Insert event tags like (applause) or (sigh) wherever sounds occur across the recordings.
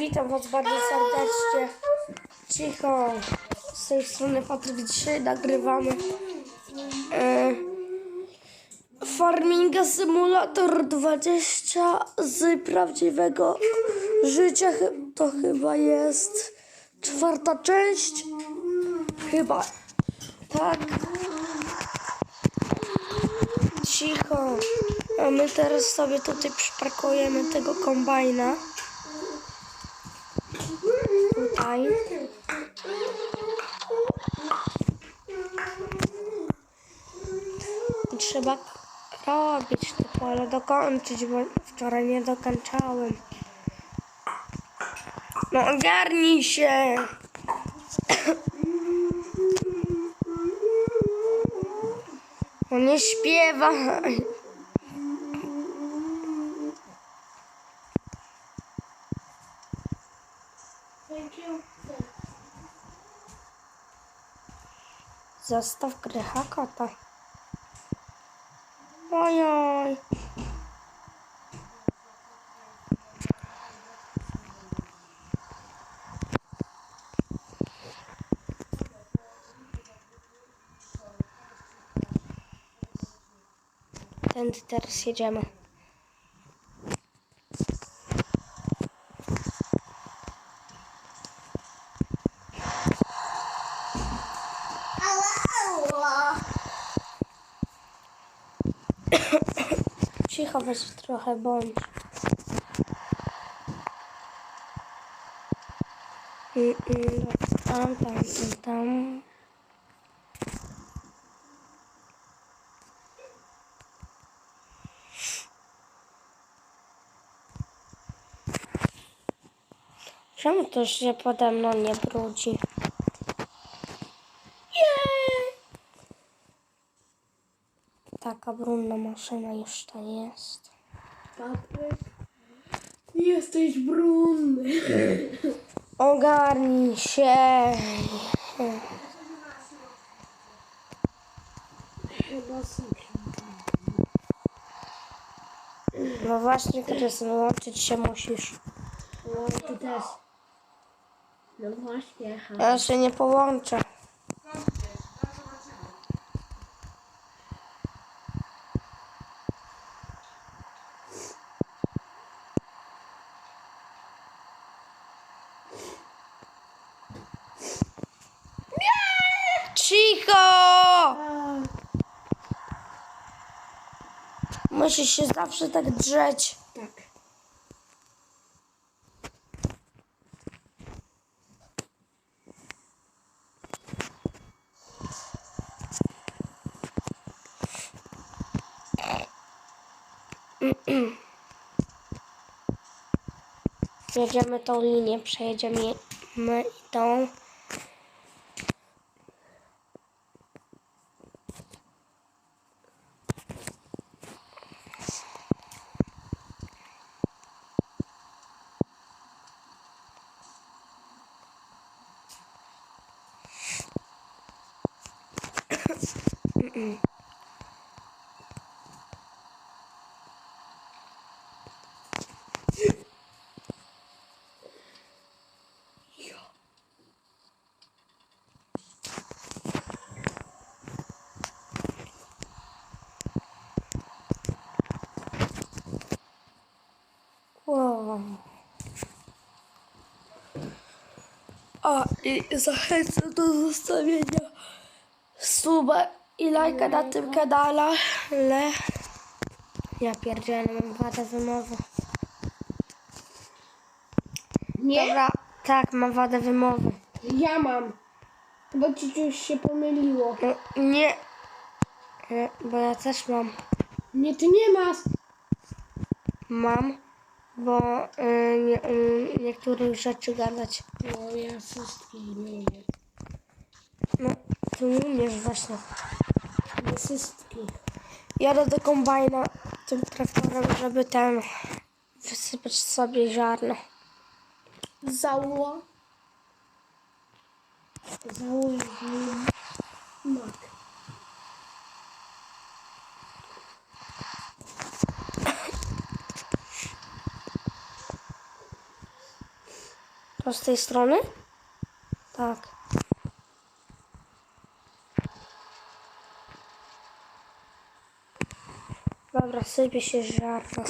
Witam Was bardzo serdecznie. Cicho. Z tej strony Patryk. Dzisiaj nagrywamy e, Simulator 20 z prawdziwego życia. To chyba jest czwarta część. Chyba. Tak. Cicho. A my teraz sobie tutaj przyparkujemy tego kombajna. Tutaj. I trzeba robić to pole, dokończyć, bo wczoraj nie dokończałem. No ogarnij się! No nie śpiewaj! Zostaw krycha kota. Ojoj. Tędy teraz jedziemy. Cicho weź trochę bądź. Tam, tam, tam. Czemu to się pode mną nie brudzi? Jej! Taka brudna maszyna już to jest. Patryk, jesteś brudny. (laughs) Ogarnij się. Chyba. No właśnie, Krys, łączyć się musisz. No, ty też. No właśnie. Ja się nie połączę. Nie! Cicho! Musisz się zawsze tak drzeć. Tak. Jedziemy tą linię, przejedziemy tą. Wow. A i zachęcam do zostawienia suba i lajka na tym kanale. Ale ja pierdzielę, mam wadę wymowy. Nie, Dobra, tak, mam wadę wymowy. ja mam. Bo ci coś się pomyliło. No, nie, E, bo ja też mam. Nie, ty nie masz. Mam, bo y, nie, y, niektórych rzeczy gadać. No, ja wszystkich nie wiem. No, ty umiesz właśnie. Nie wszystkich. Jadę do kombajna tym traktorem, żeby ten wysypać sobie ziarno. Zało. Zało mak. To z tej strony? Tak. Dobra, sypie się żarto.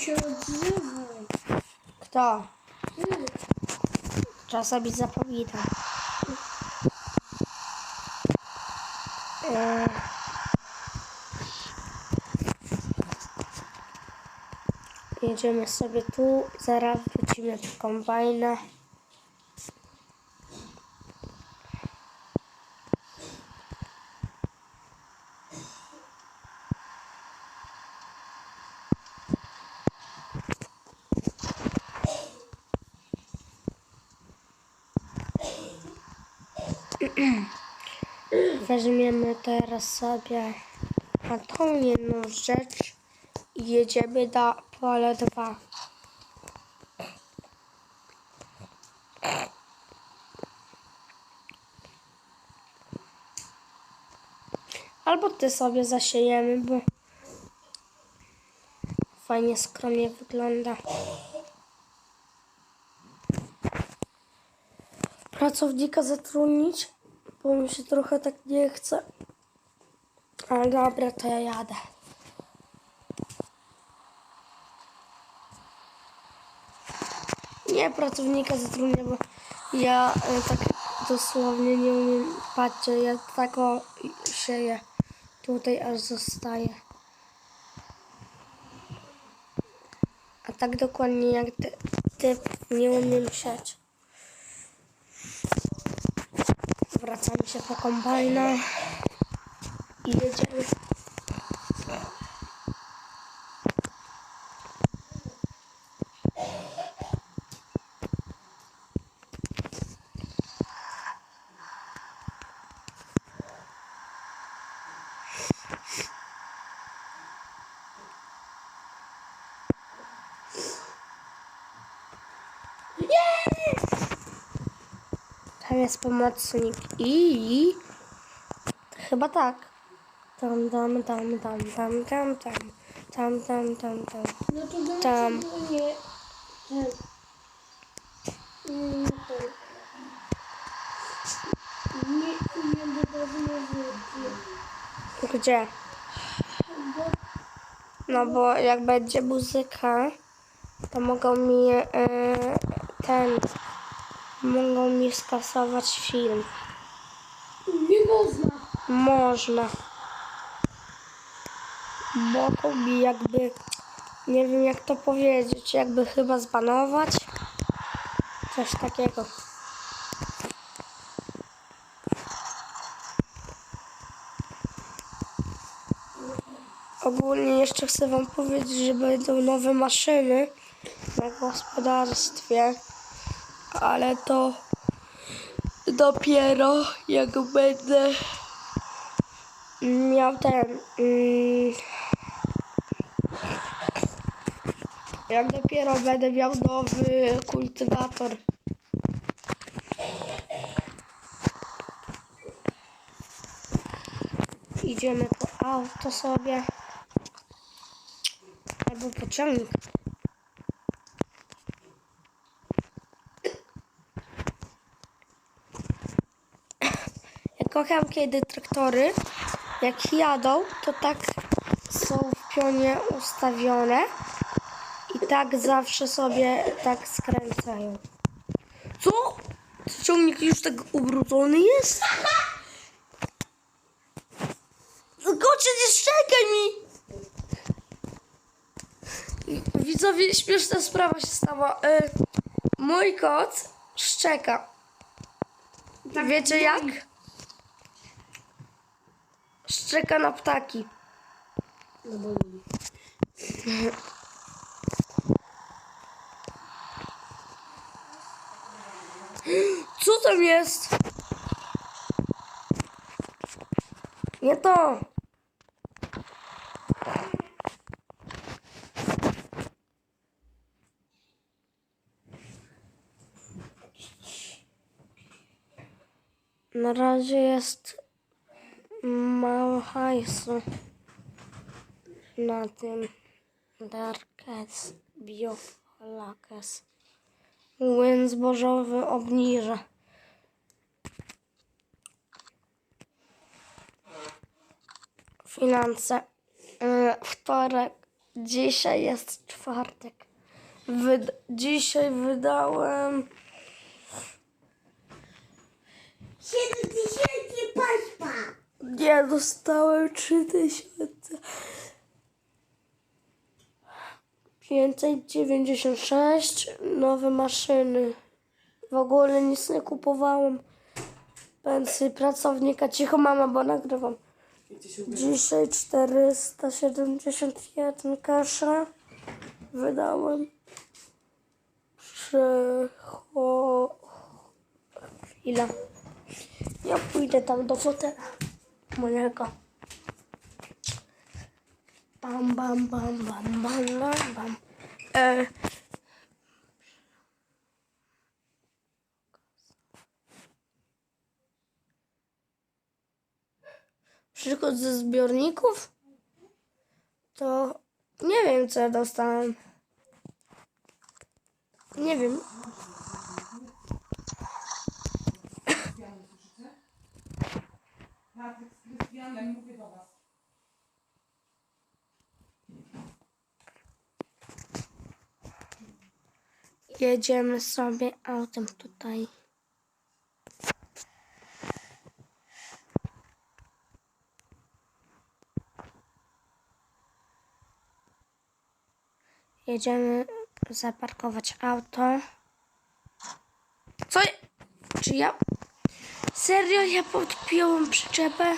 Się odzywaj. Kto? Ty. Czasami zapominam. Jedziemy sobie tu, zaraz wrócimy do kombajna. Weźmiemy teraz sobie na tą jedną rzecz i jedziemy na pole 2. Albo ty sobie zasiejemy, bo fajnie skromnie wygląda. Pracownika zatrudnić, bo mi się trochę tak nie chce. Ale dobra, to ja jadę. Nie pracownika zatrudnię, bo ja e, tak dosłownie nie umiem. Patrzcie, ja tak o sieję tutaj aż zostaje. A tak dokładnie jak ty, ty nie umiem siać. Wracamy się po kombajna i jedziemy. Tam jest pomocnik i chyba tak. Tam, tam, tam, tam, tam, tam, tam, tam, tam, tam, tam. No to Tam. nie ten... Mm, ten. Nie, nie dodawno wody. Gdzie? No bo jak będzie muzyka, to mogą mi e, ten, mogą mi skasować film. nie można. Można. Mogą mi jakby, nie wiem jak to powiedzieć, jakby chyba zbanować. Coś takiego. Ogólnie jeszcze chcę Wam powiedzieć, że będą nowe maszyny na gospodarstwie, ale to dopiero jak będę miał ten. mm, Jak dopiero będę miał nowy kultywator. Idziemy po auto sobie. Albo pociągnik. Kocham kiedy traktory, jak jadą, to tak są w pionie ustawione i tak zawsze sobie tak skręcają. Co? Czy ciągnik już tak ubrudzony jest? Kocie, nie szczekaj mi! Widzowie, śmieszna sprawa się stała. Y, mój kot szczeka. Wiecie jak? Szczeka na ptaki. Co tam jest? Nie to! Na razie jest mało hajsu na tym Darkes Biolakes. Łyn zbożowy obniża. Finanse. Yy, Wtorek. Dzisiaj jest czwartek. Wyd- dzisiaj wydałem 7 tysięcy paśpa. Nie, dostałem 3000. 596 nowe maszyny. W ogóle nic nie kupowałem. Pensy pracownika. Cicho mama, bo nagrywam. Dzisiaj 471 kasza wydałem. Przecho... Chwila. Ja pójdę tam do fotela mojego. Bam, bam, bam, bam, bam, bam, bam. E, przykład ze zbiorników? To nie wiem, co ja dostałem. Nie wiem. Patryk Krystianem, mówię do was. Jedziemy sobie autem tutaj. Jedziemy zaparkować auto. Co? Czy ja... Serio? Ja podpiąłem przyczepę?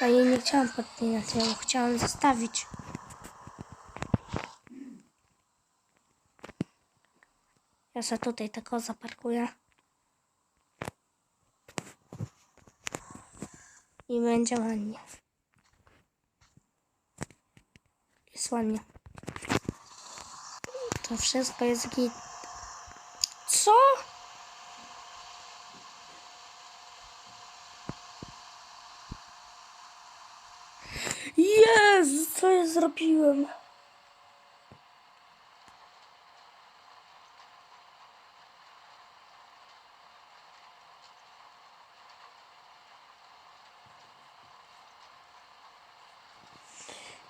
A jej nie chciałam podpinać, ja ją chciałam zostawić. Ja se tutaj tylko zaparkuję. I będzie ładnie. Jest ładnie. To wszystko jest git. Co? Co ja zrobiłem?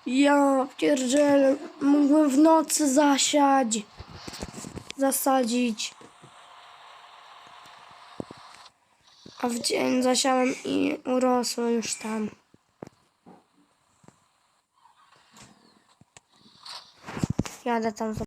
Ja pierdzielę, mógłbym w nocy zasiać, zasadzić. A w dzień zasiałem i urosło już tam. Jadę tam